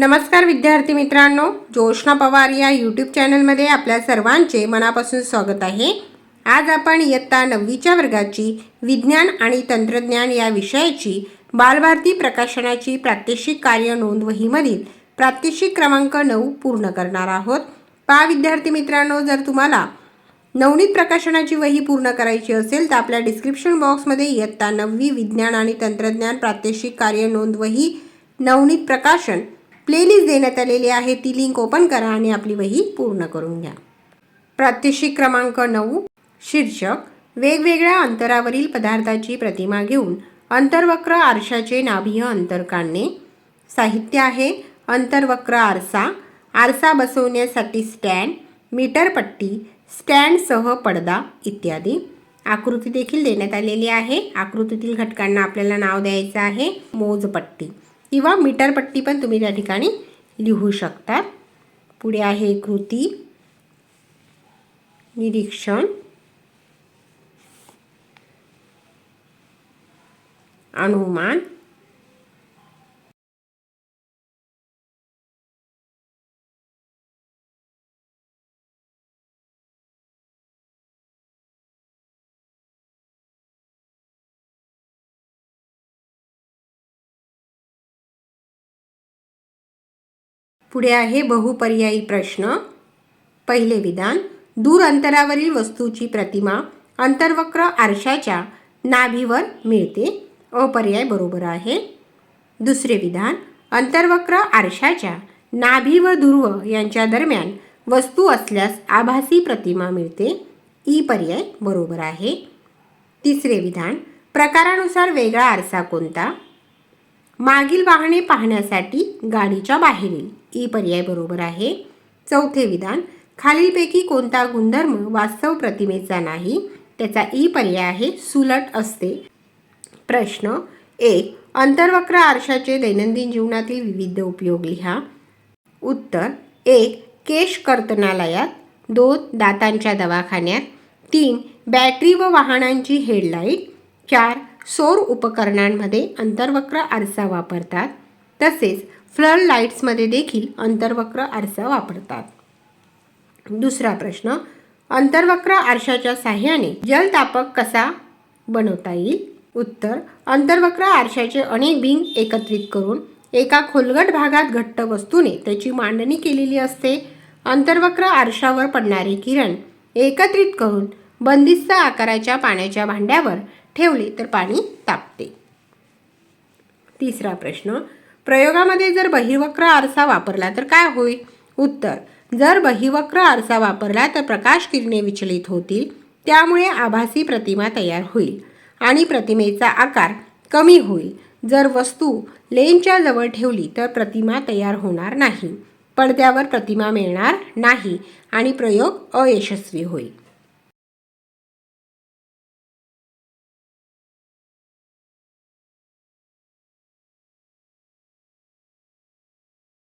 नमस्कार विद्यार्थी मित्रांनो जोशना पवार या यूट्यूब चॅनलमध्ये आपल्या सर्वांचे मनापासून स्वागत आहे. आज आपण इयत्ता नववीच्या वर्गाची विज्ञान आणि तंत्रज्ञान या विषयाची बालभारती प्रकाशनाची प्रात्यक्षिक कार्य नोंदवहीमधील प्रात्यक्षिक क्रमांक नऊ पूर्ण करणार आहोत. पहा विद्यार्थी मित्रांनो जर तुम्हाला नवनीत प्रकाशनाची वही पूर्ण करायची असेल तर आपल्या डिस्क्रिप्शन बॉक्समध्ये इयत्ता नववी विज्ञान आणि तंत्रज्ञान प्रात्यक्षिक कार्य नोंदवही नवनीत प्रकाशन प्लेलिस्ट देण्यात आलेली आहे. ती लिंक ओपन करा आणि आपली वही पूर्ण करून घ्या. प्रात्यक्षिक क्रमांक नऊ. शीर्षक वेगवेगळ्या अंतरावरील पदार्थाची प्रतिमा घेऊन अंतर्वक्र आरशाचे नाभीय अंतर काढणे. साहित्य आहे. अंतर्वक्र आरसा. आरसा बसवण्यासाठी स्टँड मीटरपट्टी स्टँडसह पडदा इत्यादी. आकृती देखील देण्यात आलेली आहे. आकृतीतील घटकांना आपल्याला नाव द्यायचं आहे. मोजपट्टी. किंवा मीटरपट्टी पण तुम्ही त्या ठिकाणी लिहू शकता. पुढे आहे कृती. निरीक्षण. अनुमान. पुढे आहे बहुपर्यायी प्रश्न. पहिले विधान दूर अंतरावरील वस्तूची प्रतिमा अंतर्वक्र आरशाच्या नाभीवर मिळते. अपर्याय बरोबर आहे. दुसरे विधान अंतर्वक्र आरशाच्या नाभी व ध्रुव यांच्या दरम्यान वस्तू असल्यास आभासी प्रतिमा मिळते. ई पर्याय बरोबर आहे. तिसरे विधान प्रकारानुसार वेगळा आरसा कोणता? मागील वाहने पाहण्यासाठी गाडीच्या बाहेरील. ई पर्याय बरोबर आहे. चौथे विधान खालीलपैकी कोणता गुणधर्म वास्तव प्रतिमेचा नाही त्याचा ई पर्याय आहे सुलट असते. प्रश्न एक अंतर्वक्र आरशाचे दैनंदिन जीवनातील विविध उपयोग लिहा. उत्तर एक केश कर्तनालयात दोन दातांच्या दवाखान्यात तीन बॅटरी व वाहनांची हेडलाईट चार सौर उपकरणांमध्ये अंतर्वक्र आरसा वापरतात. तसेच फ्लड लाईट्समध्ये देखील अंतर्वक्र आरसा वापरतात. दुसरा प्रश्न अंतर्वक्र आरशाच्या साह्याने जलतापक कसा बनवता येईल? उत्तर अंतर्वक्र आरशाचे अनेक भिंग एकत्रित करून एका खोलगट भागात घट्ट वस्तूने त्याची मांडणी केलेली असते. अंतर्वक्र आरशावर पडणारे किरण एकत्रित करून बंदिस्त आकाराच्या पाण्याच्या भांड्यावर ठेवले तर पाणी तापते. तिसरा प्रश्न प्रयोगामध्ये जर बहिर्वक्र आरसा वापरला तर काय होईल? उत्तर जर बहिर्वक्र आरसा वापरला तर प्रकाश किरणे विचलित होतील त्यामुळे आभासी प्रतिमा तयार होईल आणि प्रतिमेचा आकार कमी होईल. जर वस्तू लेनच्या जवळ ठेवली तर प्रतिमा तयार होणार नाही पडद्यावर प्रतिमा मिळणार नाही आणि प्रयोग अयशस्वी होईल.